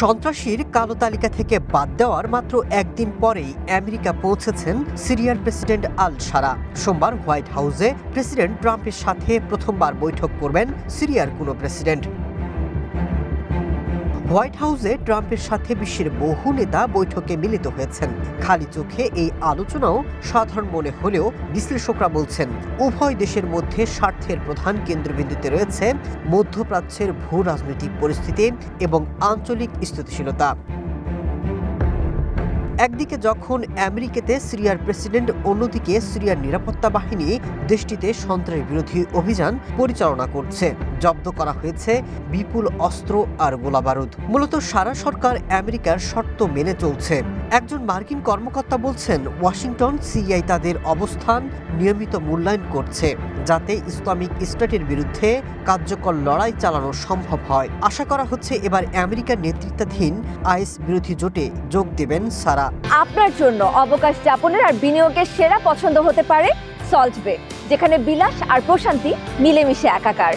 সন্ত্রাসীর কালো তালিকা থেকে বাদ দেওয়ার মাত্র একদিন পরেই আমেরিকা পৌঁছেছেন সিরিয়ার প্রেসিডেন্ট আল সারা। সোমবার হোয়াইট হাউসে প্রেসিডেন্ট ট্রাম্পের সাথে প্রথমবার বৈঠক করবেন সিরিয়ার কোনো প্রেসিডেন্ট। হোয়াইট হাউসে ট্রাম্পের সাথে বিশ্বের বহু নেতা বৈঠকে মিলিত হয়েছেন। খালি চোখে এই আলোচনাও সাধারণ মনে হলেও বিশ্লেষকরা বলছেন, উভয় দেশের মধ্যে স্বার্থের প্রধান কেন্দ্রবিন্দুতে রয়েছে মধ্যপ্রাচ্যের ভূ রাজনৈতিক পরিস্থিতি এবং আঞ্চলিক স্থিতিশীলতা। একদিকে যখন আমেরিকাতে সিরিয়ার প্রেসিডেন্ট, অন্যদিকে সিরিয়ার নিরাপত্তা বাহিনী দেশটিতে সন্ত্রাস বিরোধী অভিযান পরিচালনা করছে। জব্দ করা হয়েছে বিপুল অস্ত্র আর গোলাবারুদ। মূলত সারা সরকার আমেরিকার শর্ত মেনে চলছে। একজন মার্কিন কর্মকর্তা বলছেন, ওয়াশিংটন সিআই তাদের অবস্থান নিয়মিত মূল্যায়ন করছে, যাতে ইসলামিক স্টেটের বিরুদ্ধে কার্যকর লড়াই চালানো সম্ভব হয়। আশা করা হচ্ছে এবার আমেরিকার নেতৃত্বাধীন আইস বিরোধী জোটে যোগ দেবেন সারা আপনার জন্য অবকাশ যাপনের আর বিনিয়োগের সেরা পছন্দ হতে পারে সল্ট বে যেখানে বিলাস আর প্রশান্তি মিলেমিশে একাকার।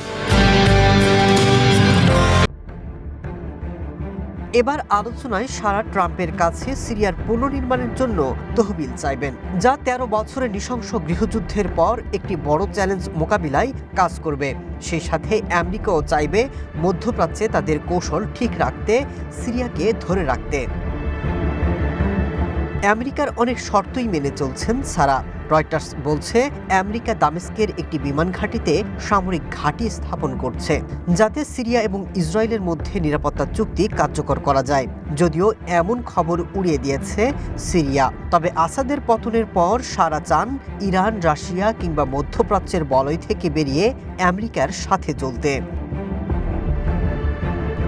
এবার আলোচনায় সারা ট্রাম্পের কাছে সিরিয়ার পুনর্নির্মাণের জন্য তহবিল চাইবেন, যা তেরো বছরের নৃশংস গৃহযুদ্ধের পর একটি বড় চ্যালেঞ্জ মোকাবিলায় কাজ করবে। সেই সাথে আমেরিকাও চাইবে মধ্যপ্রাচ্যে তাদের কৌশল ঠিক রাখতে, সিরিয়াকে ধরে রাখতে। আমেরিকার অনেক শর্তই মেনে চলছেন সারা। রয়টার্স বলছে, আমেরিকা দামেস্কের একটি বিমান ঘাঁটিতে সামরিক ঘাঁটি স্থাপন করছে, যাতে সিরিয়া এবং ইসরায়েলের মধ্যে নিরাপত্তা চুক্তি কার্যকর করা যায়। যদিও এমন খবর উড়িয়ে দিয়েছে সিরিয়া। তবে আসাদের পতনের পর সারা চান ইরান, রাশিয়া কিংবা মধ্যপ্রাচ্যের বলয় থেকে বেরিয়ে আমেরিকার সাথে চলতে।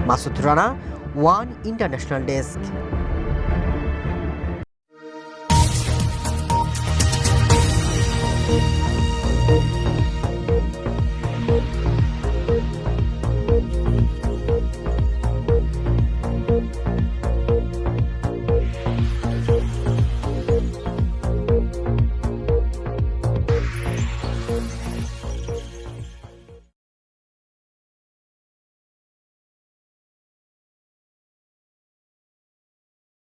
Masud Rana, one international desk.